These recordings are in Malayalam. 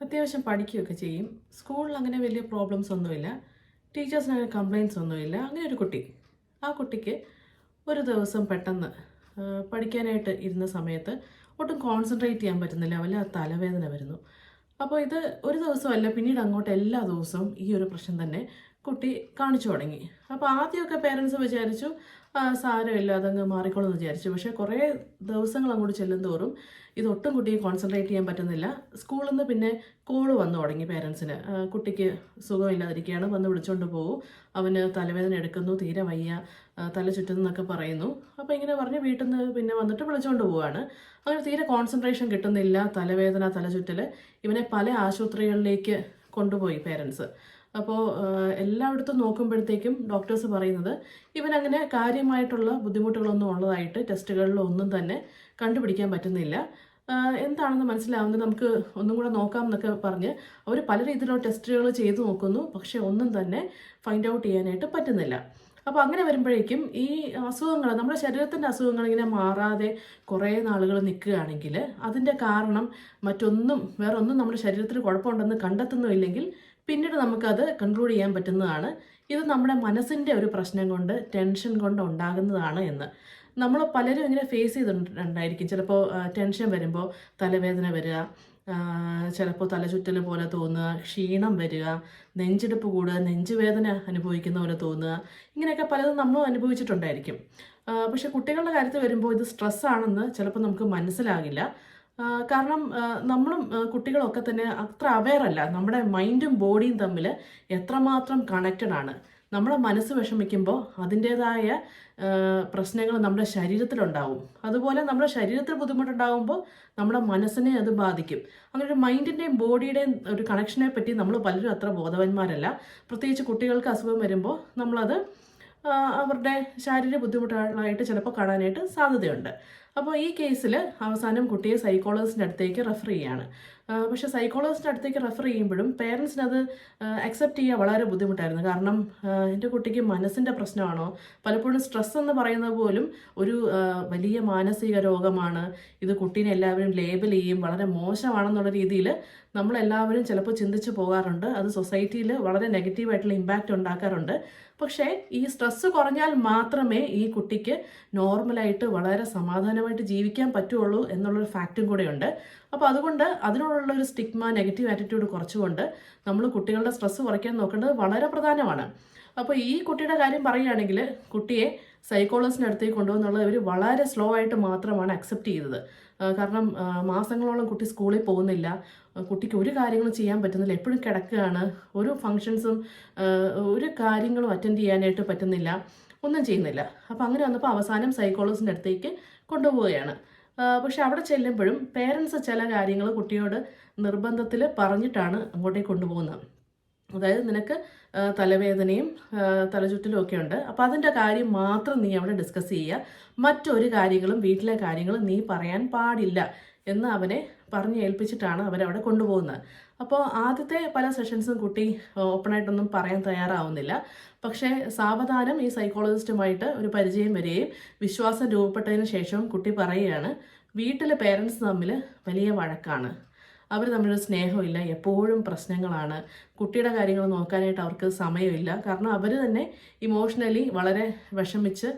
അത്യാവശ്യം പഠിക്കുകയൊക്കെ ചെയ്യും. സ്കൂളിൽ അങ്ങനെ വലിയ പ്രോബ്ലംസ് ഒന്നുമില്ല. ടീച്ചേഴ്സിന് അങ്ങനെ കംപ്ലയിൻസ് ഒന്നുമില്ല. അങ്ങനെ ഒരു കുട്ടി. ആ കുട്ടിക്ക് ഒരു ദിവസം പെട്ടെന്ന് പഠിക്കാനായിട്ട് ഇരുന്ന സമയത്ത് ഒട്ടും കോൺസെൻട്രേറ്റ് ചെയ്യാൻ പറ്റുന്നില്ല. വല്ല തലവേദന വരുന്നു. അപ്പോൾ ഇത് ഒരു ദിവസമല്ല പിന്നീട് അങ്ങോട്ട് എല്ലാ ദിവസവും ഈ ഒരു പ്രശ്നം തന്നെ കുട്ടി കാണിച്ചു തുടങ്ങി. അപ്പോൾ ആദ്യമൊക്കെ പേരൻസ് വിചാരിച്ചു സാരമില്ല അതങ്ങ് മാറിക്കോളെന്ന് വിചാരിച്ചു. പക്ഷേ കുറേ ദിവസങ്ങൾ അങ്ങോട്ട് ചെല്ലും തോറും ഇതൊട്ടും കുട്ടിയെ കോൺസെൻട്രേറ്റ് ചെയ്യാൻ പറ്റുന്നില്ല. സ്കൂളിൽ നിന്ന് പിന്നെ കോൾ വന്നു തുടങ്ങി പേരൻസിന് കുട്ടിക്ക് സുഖമില്ലാതിരിക്കുകയാണ്. വന്ന് വിളിച്ചുകൊണ്ട് പോകും അവന് തലവേദന എടുക്കുന്നു തീരെ വയ്യ തല ചുറ്റുന്നു എന്നൊക്കെ പറയുന്നു. അപ്പോൾ ഇങ്ങനെ പറഞ്ഞ് വീട്ടിൽ നിന്ന് പിന്നെ വന്നിട്ട് വിളിച്ചുകൊണ്ട് പോവുകയാണ് അങ്ങനെ തീരെ കോൺസെൻട്രേഷൻ കിട്ടുന്നില്ല. തലവേദന തലചുറ്റൽ ഇവനെ പല ആശുപത്രികളിലേക്ക് കൊണ്ടുപോയി പേരൻസ് അപ്പോൾ എല്ലായിടത്തും നോക്കുമ്പോഴത്തേക്കും ഡോക്ടേഴ്സ് പറയുന്നത് ഇവനങ്ങനെ കാര്യമായിട്ടുള്ള ബുദ്ധിമുട്ടുകളൊന്നും ഉള്ളതായിട്ട് ടെസ്റ്റുകളിലൊന്നും തന്നെ കണ്ടുപിടിക്കാൻ പറ്റുന്നില്ല. എന്താണെന്ന് മനസ്സിലാവുന്നത് നമുക്ക് ഒന്നും കൂടെ നോക്കാം എന്നൊക്കെ പറഞ്ഞ് അവർ പല രീതിയിലുള്ള ടെസ്റ്റുകൾ ചെയ്തു നോക്കുന്നു. പക്ഷേ ഒന്നും തന്നെ ഫൈൻഡ് ഔട്ട് ചെയ്യാനായിട്ട് പറ്റുന്നില്ല. അപ്പോൾ അങ്ങനെ വരുമ്പോഴേക്കും ഈ അസുഖങ്ങൾ നമ്മുടെ ശരീരത്തിന്റെ അസുഖങ്ങൾ ഇങ്ങനെ മാറാതെ കുറേ നാളുകൾ നിൽക്കുകയാണെങ്കിൽ അതിന്റെ കാരണം മറ്റൊന്നും വേറൊന്നും നമ്മുടെ ശരീരത്തിന് കുഴപ്പമുണ്ടെന്ന് കണ്ടെത്തുന്നുമില്ലെങ്കിൽ പിന്നീട് നമുക്കത് കൺക്ലൂഡ് ചെയ്യാൻ പറ്റുന്നതാണ്. ഇത് നമ്മുടെ മനസ്സിന്റെ ഒരു പ്രശ്നം കൊണ്ട് ടെൻഷൻ കൊണ്ട് ഉണ്ടാകുന്നതാണ് എന്ന്. നമ്മൾ പലരും ഇങ്ങനെ ഫേസ് ചെയ്തിട്ടുണ്ടായിരിക്കും. ചിലപ്പോൾ ടെൻഷൻ വരുമ്പോൾ തലവേദന വരിക ചിലപ്പോൾ തലചുറ്റൽ പോലെ തോന്നുക ക്ഷീണം വരിക നെഞ്ചെടുപ്പ് കൂടുക നെഞ്ചുവേദന അനുഭവിക്കുന്ന പോലെ തോന്നുക. ഇങ്ങനെയൊക്കെ പലതും നമ്മൾ അനുഭവിച്ചിട്ടുണ്ടായിരിക്കും. പക്ഷെ കുട്ടികളുടെ കാര്യത്തിൽ വരുമ്പോൾ ഇത് സ്ട്രെസ്സാണെന്ന് ചിലപ്പോൾ നമുക്ക് മനസ്സിലാകില്ല. കാരണം നമ്മളും കുട്ടികളൊക്കെ തന്നെ അത്ര അവെയർ അല്ല. നമ്മുടെ മൈൻഡും ബോഡിയും തമ്മിൽ എത്രമാത്രം കണക്റ്റഡ് ആണ്. നമ്മുടെ മനസ്സ് വിഷമിക്കുമ്പോൾ അതിന്റേതായ പ്രശ്നങ്ങൾ നമ്മുടെ ശരീരത്തിലുണ്ടാവും. അതുപോലെ നമ്മുടെ ശരീരത്തിൽ ബുദ്ധിമുട്ടുണ്ടാകുമ്പോൾ നമ്മുടെ മനസ്സിനെ അത് ബാധിക്കും. അങ്ങനെ ഒരു മൈൻഡിന്റെയും ബോഡിയുടെയും ഒരു കണക്ഷനെ പറ്റി നമ്മൾ പലരും അത്ര ബോധവന്മാരല്ല. പ്രത്യേകിച്ച് കുട്ടികൾക്ക് അസുഖം വരുമ്പോൾ നമ്മളത് അവരുടെ ശാരീരിക ബുദ്ധിമുട്ടുകളായിട്ട് ചിലപ്പോൾ കാണാനായിട്ട് സാധ്യതയുണ്ട്. അപ്പോൾ ഈ കേസിൽ അവസാനം കുട്ടിയെ സൈക്കോളജിസ്റ്റിന്റെ അടുത്തേക്ക് റെഫർ ചെയ്യാണ്. പക്ഷെ സൈക്കോളജിസ്റ്റിന്റെ അടുത്തേക്ക് റെഫർ ചെയ്യുമ്പോഴും പേരൻസിന് അത് അക്സെപ്റ്റ് ചെയ്യാൻ വളരെ ബുദ്ധിമുട്ടായിരുന്നു. കാരണം എന്റെ കുട്ടിക്ക് മനസ്സിന്റെ പ്രശ്നമാണോ? പലപ്പോഴും സ്ട്രെസ് എന്ന് പറയുന്നത് പോലും ഒരു വലിയ മാനസിക രോഗമാണ്. ഇത് കുട്ടീനെ എല്ലാവരും ലേബൽ ചെയ്യും. വളരെ മോശമാണെന്നുള്ള രീതിയിൽ നമ്മളെല്ലാവരും ചിലപ്പോൾ ചിന്തിച്ച് പോകാറുണ്ട്. അത് സൊസൈറ്റിയിൽ വളരെ നെഗറ്റീവായിട്ടുള്ള ഇമ്പാക്റ്റ് ഉണ്ടാക്കാറുണ്ട്. പക്ഷേ ഈ സ്ട്രെസ്സ് കുറഞ്ഞാൽ മാത്രമേ ഈ കുട്ടിക്ക് നോർമലായിട്ട് വളരെ സമാധാനമായിട്ട് ജീവിക്കാൻ പറ്റുള്ളൂ എന്നുള്ളൊരു ഫാക്റ്റും കൂടെയുണ്ട്. അപ്പോൾ അതുകൊണ്ട് അതിനോടുള്ള ഒരു സ്റ്റിഗ്മ നെഗറ്റീവ് ആറ്റിറ്റ്യൂഡ് കുറച്ചുകൊണ്ട് നമ്മൾ കുട്ടികളുടെ സ്ട്രെസ്സ് കുറയ്ക്കാൻ നോക്കേണ്ടത് വളരെ പ്രധാനമാണ്. അപ്പോൾ ഈ കുട്ടിയുടെ കാര്യം പറയുകയാണെങ്കിൽ കുട്ടിയെ സൈക്കോളജിസ്റ്റിന്റെ അടുത്തേക്ക് കൊണ്ടുപോകുന്നത് ഇവർ വളരെ സ്ലോ ആയിട്ട് മാത്രമാണ് അക്സെപ്റ്റ് ചെയ്തത്. കാരണം മാസങ്ങളോളം കുട്ടി സ്കൂളിൽ പോകുന്നില്ല. കുട്ടിക്ക് ഒരു കാര്യങ്ങളും ചെയ്യാൻ പറ്റുന്നില്ല. എപ്പോഴും കിടക്കുകയാണ്. ഒരു ഫങ്ഷൻസും ഒരു കാര്യങ്ങളും അറ്റൻഡ് ചെയ്യാനായിട്ട് പറ്റുന്നില്ല. ഒന്നും ചെയ്യുന്നില്ല. അപ്പോൾ അങ്ങനെ വന്നപ്പോൾ അവസാനം സൈക്കോളജിസ്റ്റിന്റെ അടുത്തേക്ക് കൊണ്ടുപോവുകയാണ്. പക്ഷെ അവിടെ ചെല്ലുമ്പോഴും പേരൻസ് ചില കാര്യങ്ങൾ കുട്ടിയോട് നിർബന്ധത്തിൽ പറഞ്ഞിട്ടാണ് അങ്ങോട്ടേക്ക് കൊണ്ടുപോകുന്നത്. അതായത് നിനക്ക് തലവേദനയും തലചുറ്റലും ഒക്കെ ഉണ്ട്. അപ്പോൾ അതിന്റെ കാര്യം മാത്രം നീ അവിടെ ഡിസ്കസ് ചെയ്യുക. മറ്റൊരു കാര്യങ്ങളും വീട്ടിലെ കാര്യങ്ങളും നീ പറയാൻ പാടില്ല എന്ന് അവനെ പറഞ്ഞ് ഏൽപ്പിച്ചിട്ടാണ് അവരവിടെ കൊണ്ടുപോകുന്നത്. അപ്പോൾ ആദ്യത്തെ പല സെഷൻസും കുട്ടി ഓപ്പണായിട്ടൊന്നും പറയാൻ തയ്യാറാവുന്നില്ല. പക്ഷേ സാവധാനം ഈ സൈക്കോളജിസ്റ്റുമായിട്ട് ഒരു പരിചയം വരികയും വിശ്വാസം രൂപപ്പെട്ടതിന് ശേഷവും കുട്ടി പറയുകയാണ് വീട്ടിലെ പേരൻസ് തമ്മിൽ വലിയ വഴക്കാണ്. അവർ തമ്മിലൊരു സ്നേഹമില്ല എപ്പോഴും പ്രശ്നങ്ങളാണ്. കുട്ടിയുടെ കാര്യങ്ങൾ നോക്കാനായിട്ട് അവർക്ക് സമയമില്ല. കാരണം അവർ തന്നെ ഇമോഷണലി വളരെ വിഷമിച്ച്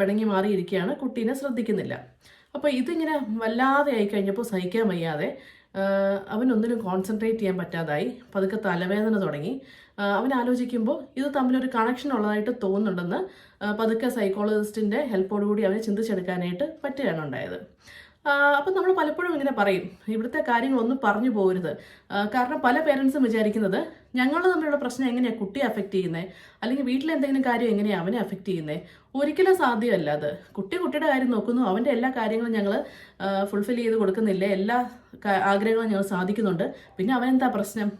പിണങ്ങി മാറിയിരിക്കുകയാണ് കുട്ടീനെ ശ്രദ്ധിക്കുന്നില്ല. അപ്പോൾ ഇതിങ്ങനെ വല്ലാതെ ആയിക്കഴിഞ്ഞപ്പോൾ സഹിക്കാൻ വയ്യാതെ അവനൊന്നിനും കോൺസെൻട്രേറ്റ് ചെയ്യാൻ പറ്റാതായി. പതുക്കെ തലവേദന തുടങ്ങി. അവൻ ആലോചിക്കുമ്പോൾ ഇത് തമ്മിലൊരു കണക്ഷൻ ഉള്ളതായിട്ട് തോന്നുന്നുണ്ടെന്ന് പതുക്കെ സൈക്കോളജിസ്റ്റിന്റെ ഹെൽപ്പോടുകൂടി അവനെ ചിന്തിച്ചെടുക്കാനായിട്ട് പറ്റുകയാണ് ഉണ്ടായത്. അപ്പം നമ്മൾ പലപ്പോഴും ഇങ്ങനെ പറയും ഇവിടുത്തെ കാര്യങ്ങളൊന്നും പറഞ്ഞു പോകരുത് കാരണം പല പേരൻസും വിചാരിക്കുന്നത് ഞങ്ങൾ തമ്മിലുള്ള പ്രശ്നം എങ്ങനെയാണ് കുട്ടിയെ അഫക്റ്റ് ചെയ്യുന്നത് അല്ലെങ്കിൽ വീട്ടിലെ എന്തെങ്കിലും കാര്യം എങ്ങനെയാണ് അവനെ അഫക്റ്റ് ചെയ്യുന്നത് ഒരിക്കലും സാധ്യമല്ല അത്. കുട്ടി കുട്ടിയുടെ കാര്യം നോക്കുന്നു അവന്റെ എല്ലാ കാര്യങ്ങളും ഞങ്ങൾ ഫുൾഫിൽ ചെയ്ത് കൊടുക്കുന്നില്ല? എല്ലാ ആഗ്രഹങ്ങളും ഞങ്ങൾ സാധിക്കുന്നുണ്ട്. പിന്നെ അവനെന്താ പ്രശ്നം?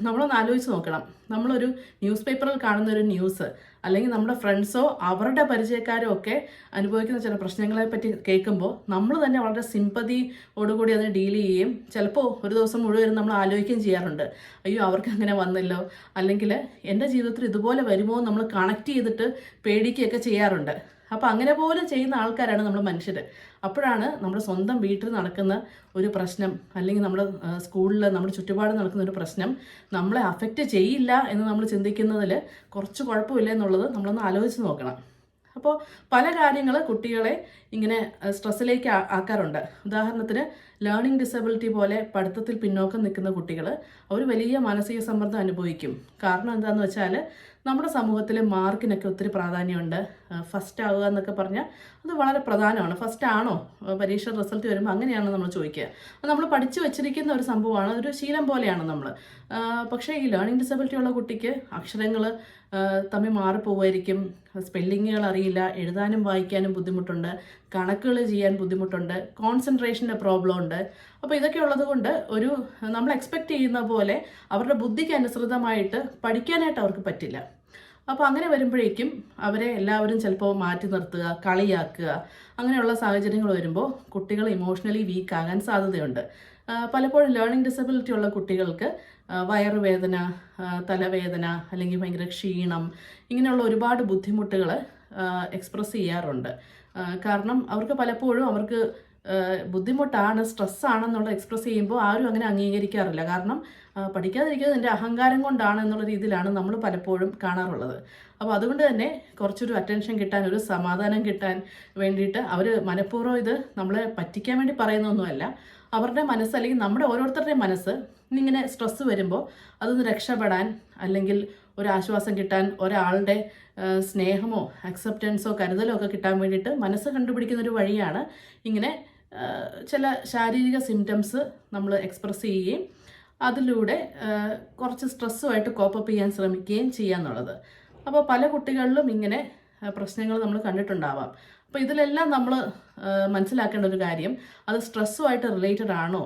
നമ്മളൊന്ന് ആലോചിച്ച് നോക്കണം. നമ്മളൊരു ന്യൂസ് പേപ്പറിൽ കാണുന്ന ഒരു ന്യൂസ് അല്ലെങ്കിൽ നമ്മുടെ ഫ്രണ്ട്സോ അവരുടെ പരിചയക്കാരോ ഒക്കെ അനുഭവിക്കുന്ന ചില പ്രശ്നങ്ങളെ പറ്റി കേൾക്കുമ്പോൾ നമ്മൾ തന്നെ വളരെ സിമ്പതിയോടുകൂടി അതിനെ ഡീൽ ചെയ്യുകയും ചിലപ്പോൾ ഒരു ദിവസം മുഴുവൻ നമ്മൾ ആലോചിക്കുകയും ചെയ്യാറുണ്ട്. അയ്യോ അവർക്ക് അങ്ങനെ വന്നല്ലോ. അല്ലെങ്കിൽ എന്റെ ജീവിതത്തിൽ ഇതുപോലെ വരുമോ നമ്മൾ കണക്ട് ചെയ്തിട്ട് പേടിക്കുകയൊക്കെ ചെയ്യാറുണ്ട്. അപ്പോൾ അങ്ങനെ പോലും ചെയ്യുന്ന ആൾക്കാരാണ് നമ്മൾ മനുഷ്യർ അപ്പോഴാണ് നമ്മുടെ സ്വന്തം വീട്ടിൽ നടക്കുന്ന ഒരു പ്രശ്നം അല്ലെങ്കിൽ നമ്മുടെ സ്കൂളിൽ നമ്മുടെ ചുറ്റുപാട് നടക്കുന്ന ഒരു പ്രശ്നം നമ്മളെ അഫക്റ്റ് ചെയ്യില്ല എന്ന് നമ്മൾ ചിന്തിക്കുന്നതിൽ കുറച്ച് കുഴപ്പമില്ല എന്നുള്ളത് നമ്മളൊന്ന് ആലോചിച്ച് നോക്കണം. അപ്പോൾ പല കാര്യങ്ങൾ കുട്ടികളെ ഇങ്ങനെ സ്ട്രെസ്സിലേക്ക് ആക്കാറുണ്ട്. ഉദാഹരണത്തിന് ലേണിംഗ് ഡിസബിലിറ്റി പോലെ പഠിത്തത്തിൽ പിന്നോക്കം നിൽക്കുന്ന കുട്ടികൾ അവർ വലിയ മാനസിക സമ്മർദ്ദം അനുഭവിക്കും. കാരണം എന്താണെന്ന് വെച്ചാൽ നമ്മുടെ സമൂഹത്തിൽ മാർക്കിനൊക്കെ ഒത്തിരി പ്രാധാന്യമുണ്ട്. ഫസ്റ്റ് ആവുക എന്നൊക്കെ പറഞ്ഞാൽ അത് വളരെ പ്രധാനമാണ്. ഫസ്റ്റ് ആണോ? പരീക്ഷ റിസൾട്ട് വരുമ്പോൾ അങ്ങനെയാണ് നമ്മൾ ചോദിക്കുക. അത് നമ്മൾ പഠിച്ചു വെച്ചിരിക്കുന്ന ഒരു സംഭവമാണ്. ഒരു ശീലം പോലെയാണ് നമ്മൾ പക്ഷേ ഈ ലേണിംഗ് ഡിസബിലിറ്റി ഉള്ള കുട്ടിക്ക് അക്ഷരങ്ങൾ തമ്മിൽ മാറിപ്പോവായിരിക്കും സ്പെല്ലിങ്ങുകൾ അറിയില്ല. എഴുതാനും വായിക്കാനും ബുദ്ധിമുട്ടുണ്ട്. കണക്കുകൾ ചെയ്യാൻ ബുദ്ധിമുട്ടുണ്ട് കോൺസെൻട്രേഷന്റെ പ്രോബ്ലം ഉണ്ട്. അപ്പോൾ ഇതൊക്കെ ഉള്ളതുകൊണ്ട് ഒരു നമ്മൾ എക്സ്പെക്റ്റ് ചെയ്യുന്ന പോലെ അവരുടെ ബുദ്ധിക്ക് അനുസൃതമായിട്ട് പഠിക്കാനായിട്ട് അവർക്ക് പറ്റില്ല. അപ്പോൾ അങ്ങനെ വരുമ്പോഴേക്കും അവരെ എല്ലാവരും ചിലപ്പോൾ മാറ്റി നിർത്തുക കളിയാക്കുക അങ്ങനെയുള്ള സാഹചര്യങ്ങൾ വരുമ്പോൾ കുട്ടികൾ ഇമോഷണലി വീക്ക് ആകാൻ സാധ്യതയുണ്ട്. പലപ്പോഴും ലേണിംഗ് ഡിസബിലിറ്റി ഉള്ള കുട്ടികൾക്ക് വയറുവേദന തലവേദന അല്ലെങ്കിൽ ഭയങ്കര ക്ഷീണം ഇങ്ങനെയുള്ള ഒരുപാട് ബുദ്ധിമുട്ടുകൾ എക്സ്പ്രസ് ചെയ്യാറുണ്ട്. കാരണം അവർക്ക് പലപ്പോഴും അവർക്ക് ബുദ്ധിമുട്ടാണ് സ്ട്രെസ് സ്ട്രെസ്സാണെന്നുള്ള എക്സ്പ്രസ് ചെയ്യുമ്പോൾ ആരും അങ്ങനെ അംഗീകരിക്കാറില്ല. കാരണം പഠിക്കാതിരിക്കുന്നത് എന്റെ അഹങ്കാരം കൊണ്ടാണ് എന്നുള്ള രീതിയിലാണ് നമ്മൾ പലപ്പോഴും കാണാറുള്ളത്. അപ്പോൾ അതുകൊണ്ട് തന്നെ കുറച്ചൊരു അറ്റൻഷൻ കിട്ടാൻ ഒരു സമാധാനം കിട്ടാൻ വേണ്ടിയിട്ട് അവർ മനഃപൂർവം ഇത് നമ്മളെ പറ്റിക്കാൻ വേണ്ടി പറയുന്നൊന്നുമല്ല. അവരുടെ മനസ്സ് അല്ലെങ്കിൽ നമ്മുടെ ഓരോരുത്തരുടെയും മനസ്സ് ഇങ്ങനെ സ്ട്രെസ്സ് വരുമ്പോൾ അതൊന്ന് രക്ഷപ്പെടാൻ അല്ലെങ്കിൽ ഒരു ആശ്വാസം കിട്ടാൻ ഒരാളുടെ സ്നേഹമോ അക്സെപ്റ്റൻസോ കരുതലോ ഒക്കെ കിട്ടാൻ വേണ്ടിയിട്ട് മനസ്സ് കണ്ടുപിടിക്കുന്ന ഒരു വഴിയാണ് ഇങ്ങനെ ചില ശാരീരിക സിംറ്റംസ് നമ്മൾ എക്സ്പ്രസ് ചെയ്യുകയും അതിലൂടെ കുറച്ച് സ്ട്രെസ്സുമായിട്ട് കോപ്പപ്പ് ചെയ്യാൻ ശ്രമിക്കുകയും ചെയ്യുക എന്നുള്ളത്. അപ്പോൾ പല കുട്ടികളിലും ഇങ്ങനെ പ്രശ്നങ്ങൾ നമ്മൾ കണ്ടിട്ടുണ്ടാവാം. അപ്പോൾ ഇതിലെല്ലാം നമ്മൾ മനസ്സിലാക്കേണ്ട ഒരു കാര്യം അത് സ്ട്രെസ്സുമായിട്ട് റിലേറ്റഡ് ആണോ?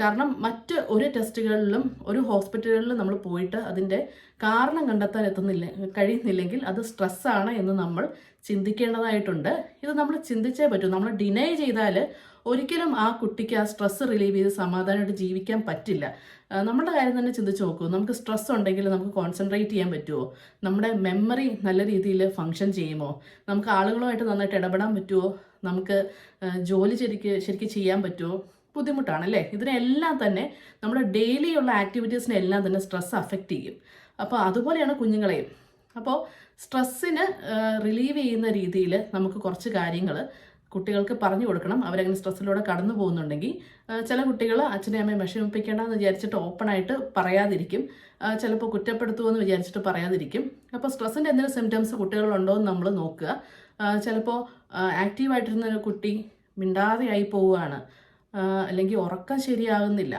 കാരണം മറ്റ് ഒരു ടെസ്റ്റുകളിലും ഒരു ഹോസ്പിറ്റലുകളിലും നമ്മൾ പോയിട്ട് അതിന്റെ കാരണം കണ്ടെത്താൻ എത്തുന്നില്ല കഴിയുന്നില്ലെങ്കിൽ അത് സ്ട്രെസ്സാണ് എന്ന് നമ്മൾ ചിന്തിക്കേണ്ടതായിട്ടുണ്ട്. ഇത് നമ്മൾ ചിന്തിച്ചേ പറ്റൂ. നമ്മൾ ഡിനൈ ചെയ്താൽ ഒരിക്കലും ആ കുട്ടിക്ക് ആ സ്ട്രെസ് റിലീവ് ചെയ്ത് സമാധാനമായിട്ട് ജീവിക്കാൻ പറ്റില്ല. നമ്മുടെ കാര്യം തന്നെ ചിന്തിച്ച് നോക്കൂ. നമുക്ക് സ്ട്രെസ് ഉണ്ടെങ്കിൽ നമുക്ക് കോൺസെൻട്രേറ്റ് ചെയ്യാൻ പറ്റുമോ നമ്മുടെ മെമ്മറി നല്ല രീതിയിൽ ഫങ്ഷൻ ചെയ്യുമോ? നമുക്ക് ആളുകളുമായിട്ട് നന്നായിട്ട് ഇടപെടാൻ പറ്റുമോ നമുക്ക് ജോലി ശരിക്ക് ശരിക്കും ചെയ്യാൻ പറ്റുമോ ബുദ്ധിമുട്ടാണ് അല്ലേ ഇതിനെല്ലാം തന്നെ നമ്മുടെ ഡെയിലി ഉള്ള ആക്ടിവിറ്റീസിനെ എല്ലാം തന്നെ സ്ട്രെസ് അഫക്റ്റ് ചെയ്യും. അപ്പോൾ അതുപോലെയാണ് കുഞ്ഞുങ്ങളെയും. അപ്പോൾ സ്ട്രെസ്സിന് റിലീവ് ചെയ്യുന്ന രീതിയിൽ നമുക്ക് കുറച്ച് കാര്യങ്ങൾ കുട്ടികൾക്ക് പറഞ്ഞു കൊടുക്കണം. അവരങ്ങനെ സ്ട്രെസ്സിലൂടെ കടന്നു പോകുന്നുണ്ടെങ്കിൽ ചില കുട്ടികൾ അച്ഛനെ അമ്മയും വിഷമിപ്പിക്കേണ്ടെന്ന് വിചാരിച്ചിട്ട് ഓപ്പണായിട്ട് പറയാതിരിക്കും. ചിലപ്പോൾ കുറ്റപ്പെടുത്തുമെന്ന് വിചാരിച്ചിട്ട് പറയാതിരിക്കും. അപ്പോൾ സ്ട്രെസ്സിന്റെ എന്തെങ്കിലും സിംറ്റംസ് കുട്ടികളുണ്ടോ എന്ന് നമ്മൾ നോക്കുക ചിലപ്പോൾ ആക്റ്റീവായിട്ടിരുന്ന ഒരു കുട്ടി മിണ്ടാതെയായി പോവുകയാണ്. അല്ലെങ്കിൽ ഉറക്കം ശരിയാകുന്നില്ല.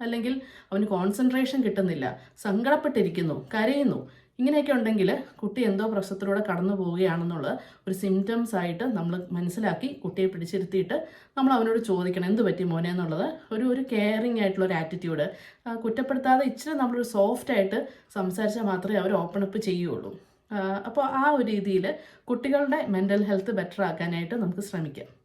അല്ലെങ്കിൽ അവന് കോൺസെൻട്രേഷൻ കിട്ടുന്നില്ല. സങ്കടപ്പെട്ടിരിക്കുന്നു കരയുന്നു. ഇങ്ങനെയൊക്കെ ഉണ്ടെങ്കിൽ കുട്ടി എന്തോ പ്രശ്നത്തിലൂടെ കടന്നു പോവുകയാണെന്നുള്ള ഒരു സിംറ്റംസ് ആയിട്ട് നമ്മൾ മനസ്സിലാക്കി കുട്ടിയെ പിടിച്ചിരുത്തിയിട്ട് നമ്മൾ അവനോട് ചോദിക്കണം എന്ത് പറ്റി മോനെ? എന്നുള്ളത് ഒരു ഒരു കെയറിങ് ആയിട്ടുള്ള ഒരു ആറ്റിറ്റ്യൂഡ് കുറ്റപ്പെടുത്താതെ ഇച്ചിരി നമ്മളൊരു സോഫ്റ്റ് ആയിട്ട് സംസാരിച്ചാൽ മാത്രമേ അവർ ഓപ്പൺ അപ്പ് ചെയ്യുള്ളൂ അപ്പോൾ ആ ഒരു രീതിയിൽ കുട്ടികളുടെ മെന്റൽ ഹെൽത്ത് ബെറ്റർ ആക്കാനായിട്ട് നമുക്ക് ശ്രമിക്കാം.